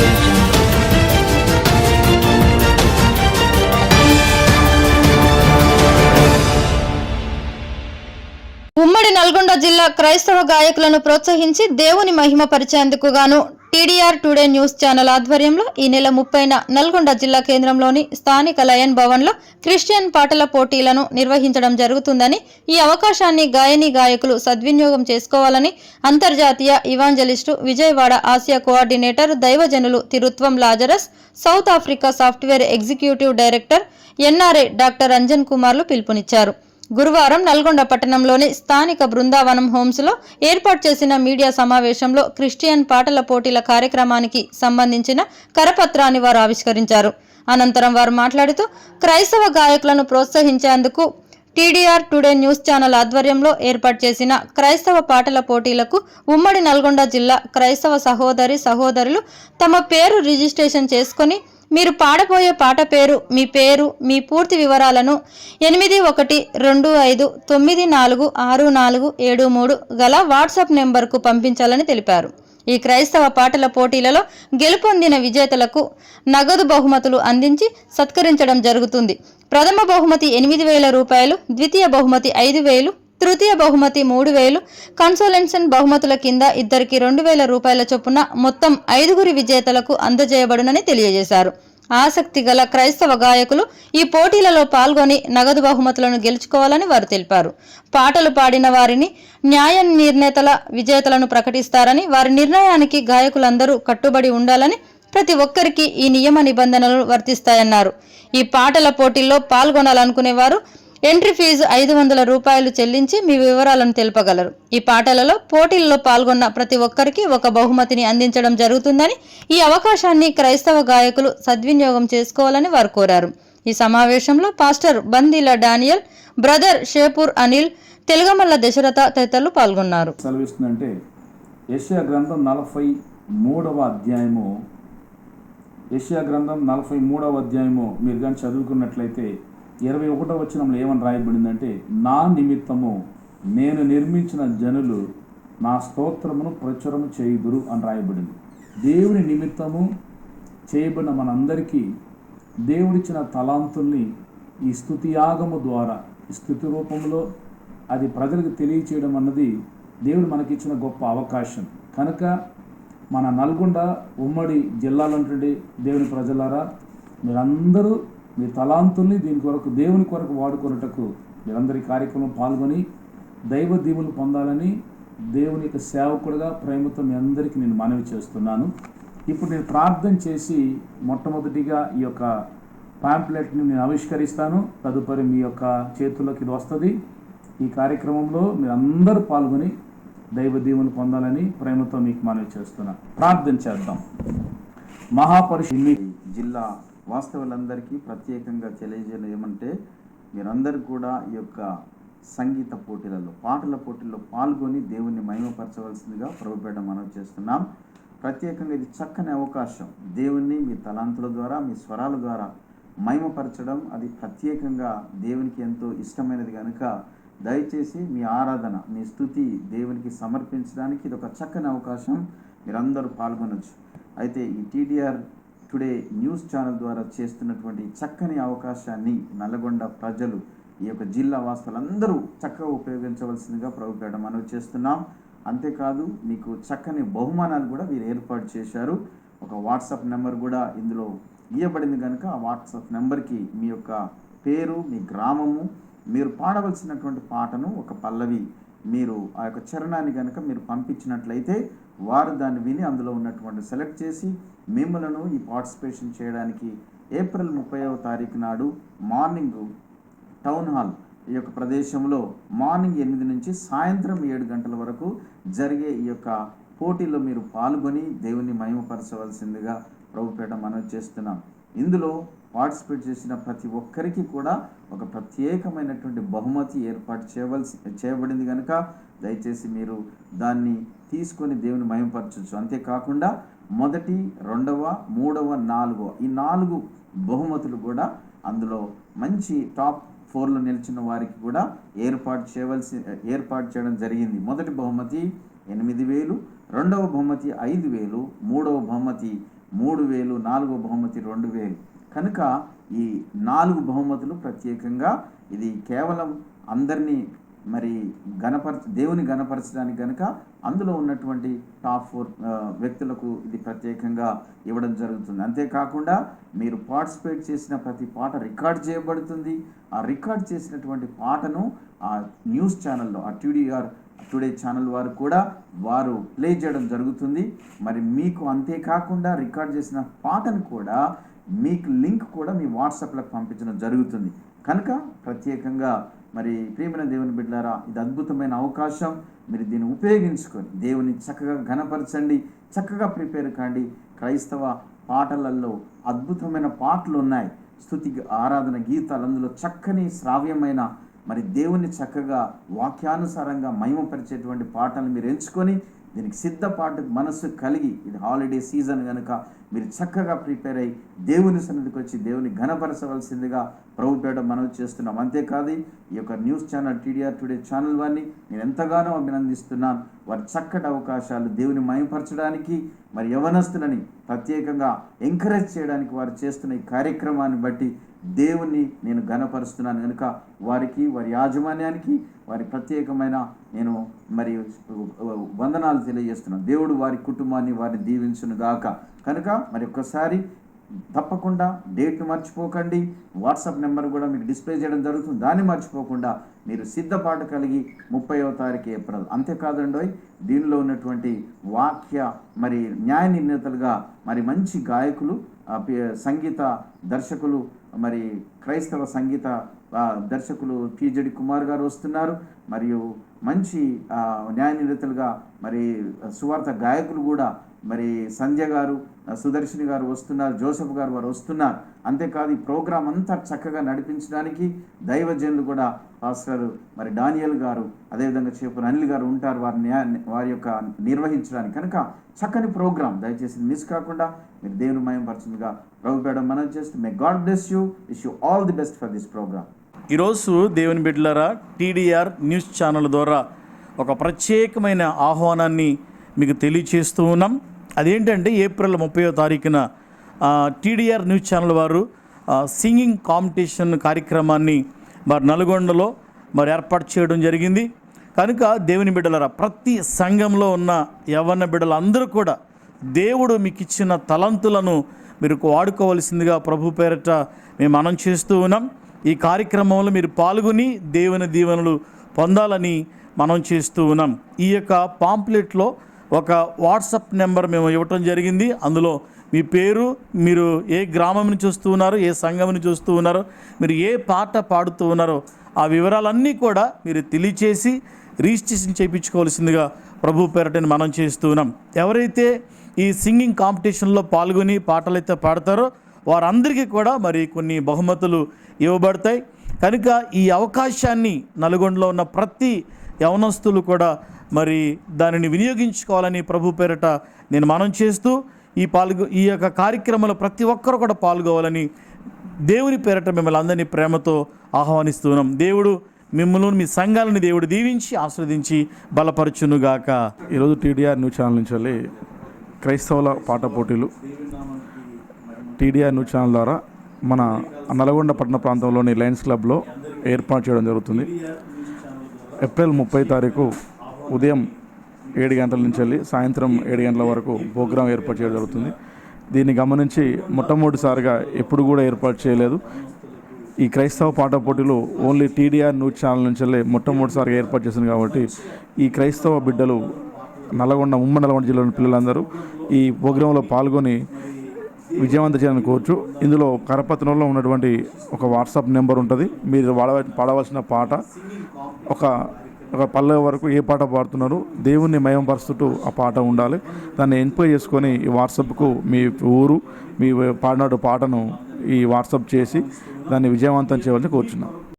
Thank you. జిల్లా క్రైస్తవ గాయకులను ప్రోత్సహించి దేవుని మహిమ పరిచేందుకు గాను టీడీఆర్ టుడే న్యూస్ ఛానల్ ఆధ్వర్యంలో ఈ నెల ముప్పైన నల్గొండ జిల్లా కేంద్రంలోని స్థానిక లయన్ భవన్లో క్రిస్టియన్ పాటల పోటీలను నిర్వహించడం జరుగుతుందని ఈ అవకాశాన్ని గాయని గాయకులు సద్వినియోగం చేసుకోవాలని అంతర్జాతీయ ఇవాంజలిస్టు విజయవాడ ఆసియా కోఆర్డినేటర్ దైవజనులు తిరుత్వం Lazarus South Africa software executive director NRA doctor Ranjan కుమార్లు పిలుపునిచ్చారు. గురువారం నల్గొండ పట్టణంలోని స్థానిక బృందావనం హోమ్స్లో ఏర్పాటు చేసిన మీడియా సమావేశంలో క్రిస్టియన్ పాటల పోటీల కార్యక్రమానికి సంబంధించిన కరపత్రాన్ని వారు ఆవిష్కరించారు. అనంతరం వారు మాట్లాడుతూ క్రైస్తవ గాయకులను ప్రోత్సహించేందుకు టీడీఆర్ టుడే న్యూస్ ఛానల్ ఆధ్వర్యంలో ఏర్పాటు చేసిన క్రైస్తవ పాటల పోటీలకు ఉమ్మడి నల్గొండ జిల్లా క్రైస్తవ సహోదరి సహోదరులు తమ పేరు రిజిస్ట్రేషన్ చేసుకొని మీరు పాడబోయే పాట పేరు మీ పేరు మీ పూర్తి వివరాలను ఎనిమిది ఒకటి రెండు ఐదు తొమ్మిది నాలుగు ఆరు నాలుగు ఏడు మూడు గల వాట్సాప్ నెంబర్కు పంపించాలని తెలిపారు. ఈ క్రైస్తవ పాటల పోటీలలో గెలుపొందిన విజేతలకు నగదు బహుమతులు అందించి సత్కరించడం జరుగుతుంది. ప్రథమ బహుమతి ఎనిమిది వేల రూపాయలు ద్వితీయ బహుమతి ఐదు వేలు తృతీయ బహుమతి మూడు వేలు కన్సోలెన్షన్ బహుమతుల కింద ఇద్దరికి రెండు వేల రూపాయల చొప్పున మొత్తం ఐదుగురి విజేతలకు అందజేయబడునని తెలియజేశారు. ఆసక్తి గల క్రైస్తవ గాయకులు ఈ పోటీలలో పాల్గొని నగదు బహుమతులను గెలుచుకోవాలని వారు తెలిపారు. పాటలు పాడిన వారిని న్యాయ నిర్ణేతల విజేతలను ప్రకటిస్తారని వారి నిర్ణయానికి గాయకులందరూ కట్టుబడి ఉండాలని ప్రతి ఒక్కరికి ఈ నియమ నిబంధనలు వర్తిస్తాయన్నారు. ఈ పాటల పోటీల్లో పాల్గొనాలనుకునేవారు ఎంట్రీ ఫీజు ఐదు వందల రూపాయలు చెల్లించి మీ వివరాలను తెలుపగలరు. ఈ పాటలలో పోటీల్లో పాల్గొన్న ప్రతి ఒక్కరికి ఒక బహుమతిని అందించడం జరుగుతుందని ఈ అవకాశాన్ని క్రైస్తవ గాయకులు సద్వినియోగం చేసుకోవాలని వారు కోరారు. ఈ సమావేశంలో పాస్టర్ బందీల డానియల్ బ్రదర్ షేపూర్ అనిల్ తెలుగమల్ల దశరథ తదితరులు పాల్గొన్నారు. సెలవిస్తుందంటే గ్రంథం నలభై మూడవ అధ్యాయము గ్రంథం నలభై మూడవ అధ్యాయము మీరు కానీ చదువుకున్నట్లయితే ఇరవై ఒకటో వచనంలో ఏమని రాయబడిందంటే నా నిమిత్తము నేను నిర్మించిన జనులు నా స్తోత్రమును ప్రచురము చేయుదురు అని రాయబడింది. దేవుని నిమిత్తము చేయబడిన మనందరికీ దేవుడిచ్చిన తలాంతుల్ని ఈ స్థుతియాగము ద్వారా స్థుతి రూపంలో అది ప్రజలకు తెలియచేయడం అన్నది దేవుడు మనకిచ్చిన గొప్ప అవకాశం. కనుక మన నల్గొండ ఉమ్మడి జిల్లాలంటుండే దేవుని ప్రజలారా మీరందరూ మీ తలాంతుల్ని దీని కొరకు దేవుని కొరకు వాడుకొనుటకు మీరందరి కార్యక్రమం పాల్గొని దైవ దీవులు పొందాలని దేవుని యొక్క సేవకుడుగా ప్రేమతో మీ అందరికీ నేను మనవి చేస్తున్నాను. ఇప్పుడు నేను ప్రార్థన చేసి మొట్టమొదటిగా ఈ యొక్క పాంప్లెట్ని నేను ఆవిష్కరిస్తాను. తదుపరి మీ యొక్క చేతుల్లోకి ఇది వస్తుంది. ఈ కార్యక్రమంలో మీరందరూ పాల్గొని దైవ దీవులు పొందాలని ప్రేమతో మీకు మనవి చేస్తున్నాను ప్రార్థన చేద్దాం. మహాపరిషి జిల్లా వాస్తవులందరికీ ప్రత్యేకంగా తెలియజేయడం ఏమంటే మీరందరూ కూడా ఈ యొక్క సంగీత పోటీలలో పాటల పోటీల్లో పాల్గొని దేవుణ్ణి మహిమపరచవలసిందిగా ప్రభుపేట మనం చేస్తున్నాం. ప్రత్యేకంగా ఇది చక్కని అవకాశం. దేవుణ్ణి మీ తలాంతుల ద్వారా మీ స్వరాల ద్వారా మహిమపరచడం అది ప్రత్యేకంగా దేవునికి ఎంతో ఇష్టమైనది కనుక దయచేసి మీ ఆరాధన మీ స్థుతి దేవునికి సమర్పించడానికి ఇది ఒక చక్కని అవకాశం. మీరందరూ పాల్గొనొచ్చు. అయితే ఈ టీడీఆర్ టుడే న్యూస్ ఛానల్ ద్వారా చేస్తున్నటువంటి చక్కని అవకాశాన్ని నల్గొండ ప్రజలు ఈ యొక్క జిల్లా వాసులందరూ చక్కగా ఉపయోగించవలసిందిగా ప్రభుపేట మనవి చేస్తున్నాం. అంతేకాదు మీకు చక్కని బహుమానాలు కూడా వీరు ఏర్పాటు చేశారు. ఒక వాట్సాప్ నెంబర్ కూడా ఇందులో ఇవ్వబడింది కనుక ఆ వాట్సాప్ నెంబర్కి మీ యొక్క పేరు మీ గ్రామము మీరు పాడవలసినటువంటి పాటను ఒక పల్లవి మీరు ఆ యొక్క చరణాన్ని కనుక మీరు పంపించినట్లయితే వారు దాన్ని విని అందులో ఉన్నటువంటి సెలెక్ట్ చేసి మిమ్మలను ఈ పార్టిసిపేషన్ చేయడానికి ఏప్రిల్ ముప్పైవ తారీఖు నాడు మార్నింగ్ టౌన్ హాల్ ఈ యొక్క ప్రదేశంలో మార్నింగ్ ఎనిమిది నుంచి సాయంత్రం ఏడు గంటల వరకు జరిగే ఈ యొక్క పోటీలో మీరు పాల్గొని దేవుని మహిమపరచవలసిందిగా ప్రభుపేట మనం చేస్తున్నాం. ఇందులో పార్టిసిపేట్ చేసిన ప్రతి ఒక్కరికి కూడా ఒక ప్రత్యేకమైనటువంటి బహుమతి ఏర్పాటు చేయవలసి చేయబడింది కనుక దయచేసి మీరు దాన్ని తీసుకొని దేవుని మహిమపరచవచ్చు అంతేకాకుండా మొదటి రెండవ మూడవ నాలుగవ ఈ నాలుగు బహుమతులు కూడా అందులో మంచి టాప్ ఫోర్లో నిలిచిన వారికి కూడా ఏర్పాటు చేయవలసి ఏర్పాటు చేయడం జరిగింది. మొదటి బహుమతి ఎనిమిది వేలు రెండవ బహుమతి ఐదు వేలు మూడవ బహుమతి మూడు వేలు నాలుగో బహుమతి రెండు వేలు. కనుక ఈ నాలుగు బహుమతులు ప్రత్యేకంగా ఇది కేవలం అందరినీ మరి గణపరచ దేవుని గణపరచడానికి కనుక అందులో ఉన్నటువంటి టాప్ ఫోర్ వ్యక్తులకు ఇది ప్రత్యేకంగా ఇవ్వడం జరుగుతుంది. అంతేకాకుండా మీరు పార్టిసిపేట్ చేసిన ప్రతి పాట రికార్డ్ చేయబడుతుంది. ఆ రికార్డ్ చేసినటువంటి పాటను ఆ న్యూస్ ఛానల్లో ఆ టీడీఆర్ టుడే ఛానల్ వారు కూడా వారు ప్లే చేయడం జరుగుతుంది. మరి మీకు అంతేకాకుండా రికార్డ్ చేసిన పాటను కూడా మీకు లింక్ కూడా మీ వాట్సాప్లకు పంపించడం జరుగుతుంది. కనుక ప్రత్యేకంగా మరి ప్రేమైన దేవుని బిడ్డారా ఇది అద్భుతమైన అవకాశం. మీరు దీన్ని ఉపయోగించుకొని దేవుని చక్కగా ఘనపరచండి చక్కగా ప్రిపేర్ కాండి. క్రైస్తవ పాటలలో అద్భుతమైన పాటలు ఉన్నాయి స్థుతి ఆరాధన గీతాలు అందులో చక్కని శ్రావ్యమైన మరి దేవుని చక్కగా వాక్యానుసారంగా మహిమపరిచేటువంటి పాటలు మీరు ఎంచుకొని దీనికి సిద్ధపాటుకు మనస్సు కలిగి ఇది హాలిడే సీజన్ కనుక మీరు చక్కగా ప్రిపేర్ అయ్యి దేవుని సన్నిధికి వచ్చి దేవుని ఘనపరచవలసిందిగా ప్రభు పేట మనవి చేస్తున్నాం. అంతేకాదు ఈ యొక్క news channel TDR today channel వారిని నేను ఎంతగానో అభినందిస్తున్నాను వారి చక్కటి అవకాశాలు దేవుని మహిమపరచడానికి మరి యవనస్తులని ప్రత్యేకంగా ఎంకరేజ్ చేయడానికి వారు చేస్తున్న ఈ కార్యక్రమాన్ని బట్టి దేవుణ్ణి నేను ఘనపరుస్తున్నాను. కనుక వారికి వారి యాజమాన్యానికి వారి ప్రత్యేకమైన నేను మరి వందనాలు తెలియజేస్తున్నాను. దేవుడు వారి కుటుంబాన్ని వారిని దీవించును గాక కనుక మరి ఒక్కసారి తప్పకుండా డేట్ను మర్చిపోకండి. వాట్సాప్ నెంబర్ కూడా మీకు డిస్ప్లే చేయడం జరుగుతుంది. దాన్ని మర్చిపోకుండా మీరు సిద్ధపాటు కలిగి ముప్పైవ తారీఖు ఏప్రిల్. అంతేకాదండి దీనిలో ఉన్నటువంటి వాక్య మరి న్యాయ నిర్ణేతలుగా మరి మంచి గాయకులు సంగీత దర్శకులు మరి క్రైస్తవ సంగీత దర్శకులు టీజడి కుమార్ గారు వస్తున్నారు. మరియు మంచి న్యాయ నిర్ణేతలుగా మరి సువార్త గాయకులు కూడా మరి సంధ్య గారు సుదర్శిని గారు వస్తున్నారు జోసఫ్ గారు వారు వస్తున్నారు. అంతేకాదు ఈ ప్రోగ్రాం అంతా చక్కగా నడిపించడానికి దైవజనులు కూడా పాస్టర్ మరి డానియల్ గారు అదేవిధంగా చేపూర్ అనిల్ గారు ఉంటారు వారి వారి యొక్క నిర్వహించడానికి. కనుక చక్కని ప్రోగ్రాం దయచేసి మిస్ కాకుండా మీరు దేవుని మయం పరచుగా ప్రభు పేడ మనం చేస్తూ may God bless you wish you all the best for this programme ఈరోజు దేవుని బిడ్డలారా టీడీఆర్ న్యూస్ ఛానల్ ద్వారా ఒక ప్రత్యేకమైన ఆహ్వానాన్ని మీకు తెలియచేస్తూ ఉన్నాం. అదేంటంటే ఏప్రిల్ ముప్పయో తారీఖున టీడీఆర్ న్యూస్ ఛానల్ వారు సింగింగ్ కాంపిటీషన్ కార్యక్రమాన్ని మరి నల్గొండలో మరి ఏర్పాటు చేయడం జరిగింది. కనుక దేవుని బిడ్డలరా ప్రతి సంఘంలో ఉన్న యవ్వన బిడ్డలందరూ కూడా దేవుడు మీకు ఇచ్చిన తలంతులను మీరు వాడుకోవలసిందిగా ప్రభు పేరట మేము మనం చేస్తూ ఉన్నాం. ఈ కార్యక్రమంలో మీరు పాల్గొని దేవుని దీవెనలు పొందాలని మనం చేస్తూ ఉన్నాం. ఈ యొక్క పాంప్లెట్లో ఒక వాట్సాప్ నెంబర్ మేము ఇవ్వటం జరిగింది. అందులో మీ పేరు మీరు ఏ గ్రామం నుంచి వస్తూ ఉన్నారో ఏ సంఘం నుంచి వస్తూ ఉన్నారో మీరు ఏ పాట పాడుతూ ఉన్నారో ఆ వివరాలన్నీ కూడా మీరు తెలియచేసి రిజిస్ట్రేషన్ చేయించుకోవాల్సిందిగా ప్రభు పేరటని మనం చేస్తూ ఉన్నాం. ఎవరైతే ఈ సింగింగ్ కాంపిటీషన్లో పాల్గొని పాటలైతే పాడతారో వారందరికీ కూడా మరి కొన్ని బహుమతులు ఇవ్వబడతాయి. కనుక ఈ అవకాశాన్ని నల్గొండలో ఉన్న ప్రతి యవనస్తులు కూడా మరి దానిని వినియోగించుకోవాలని ప్రభు పేరట నేను మనం చేస్తూ ఈ పాల్గొ ఈ యొక్క కార్యక్రమంలో ప్రతి ఒక్కరు కూడా పాల్గొవాలని దేవుని పేరట మిమ్మల్ని అందరినీ ప్రేమతో ఆహ్వానిస్తున్నాం దేవుడు మిమ్మల్ని మీ సంఘాలని దేవుడు దీవించి ఆస్వాదించి బలపరచునుగాక. ఈరోజు టీడీఆర్ న్యూస్ ఛానల్ నుంచి వెళ్ళి క్రైస్తవుల పాట పోటీలు టీడీఆర్ న్యూస్ ఛానల్ ద్వారా మన నల్గొండ పట్టణ ప్రాంతంలోని లయన్స్ క్లబ్లో ఏర్పాటు చేయడం జరుగుతుంది. ఏప్రిల్ ముప్పై తారీఖు ఉదయం ఏడు గంటల నుంచి వెళ్ళి సాయంత్రం ఏడు గంటల వరకు ప్రోగ్రాం ఏర్పాటు చేయడం జరుగుతుంది. దీన్ని గమనించి మొట్టమొదటిసారిగా ఎప్పుడు కూడా ఏర్పాటు చేయలేదు. ఈ క్రైస్తవ పాట పోటీలు ఓన్లీ టీడీఆర్ న్యూస్ ఛానల్ నుంచి వెళ్ళి మొట్టమొదటిసారిగా ఏర్పాటు చేసింది కాబట్టి ఈ క్రైస్తవ బిడ్డలు నల్గొండ ఉమ్మడి నల్గొండ జిల్లాలోని పిల్లలందరూ ఈ ప్రోగ్రాంలో పాల్గొని విజయవంతం చేయాలని కోరుచు. ఇందులో కరపత్రంలో ఉన్నటువంటి ఒక వాట్సాప్ నెంబర్ ఉంటుంది. మీరు వాడవ పాడవలసిన పాట ఒక ఒక పల్లె వరకు ఏ పాట పాడుతున్నారు దేవుణ్ణి మయంపరుస్తుంటూ ఆ పాట ఉండాలి. దాన్ని ఎంపిక చేసుకొని ఈ వాట్సాప్కు మీ ఊరు మీ పాడినటు పాటను ఈ వాట్సాప్ చేసి దాన్ని విజయవంతం చేయవలసి కోరుచున్నాం.